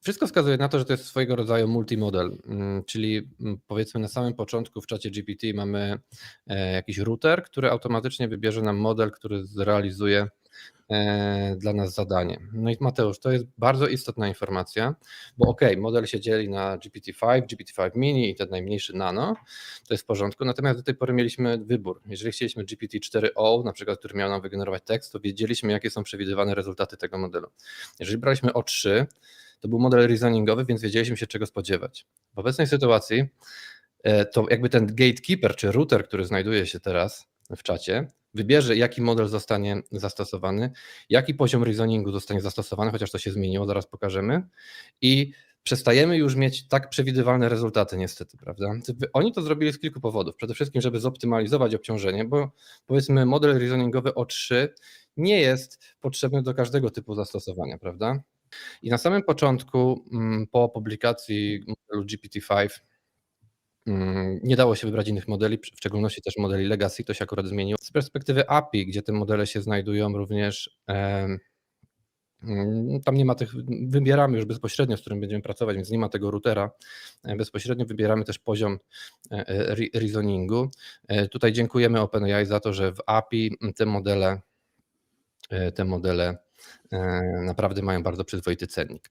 Wszystko wskazuje na to, że to jest swojego rodzaju multimodel, mm, czyli mm, powiedzmy na samym początku w czacie GPT mamy e, jakiś router, który automatycznie wybierze nam model, który zrealizuje e, dla nas zadanie. No i Mateusz, to jest bardzo istotna informacja, bo ok, model się dzieli na GPT-5, GPT-5 mini i ten najmniejszy nano, to jest w porządku, natomiast do tej pory mieliśmy wybór. Jeżeli chcieliśmy GPT-4o, na przykład, który miał nam wygenerować tekst, to wiedzieliśmy, jakie są przewidywane rezultaty tego modelu. Jeżeli braliśmy O3, to był model reasoningowy, więc wiedzieliśmy się czego spodziewać. W obecnej sytuacji e, to jakby ten gatekeeper czy router, który znajduje się teraz w czacie, wybierze jaki model zostanie zastosowany, jaki poziom reasoningu zostanie zastosowany, chociaż to się zmieniło, zaraz pokażemy i przestajemy już mieć tak przewidywalne rezultaty niestety, prawda? Oni to zrobili z kilku powodów. Przede wszystkim, żeby zoptymalizować obciążenie, bo powiedzmy model reasoningowy O3 nie jest potrzebny do każdego typu zastosowania, prawda? I na samym początku, mm, po publikacji modelu GPT-5, mm, nie dało się wybrać innych modeli, w szczególności też modeli legacy, to się akurat zmieniło. Z perspektywy API, gdzie te modele się znajdują również, mm, tam nie ma tych, wybieramy już bezpośrednio, z którym będziemy pracować, więc nie ma tego routera. E, Bezpośrednio wybieramy też poziom e, e, re- reasoningu. Tutaj dziękujemy OpenAI za to, że w API te modele, te modele naprawdę mają bardzo przyzwoity cennik.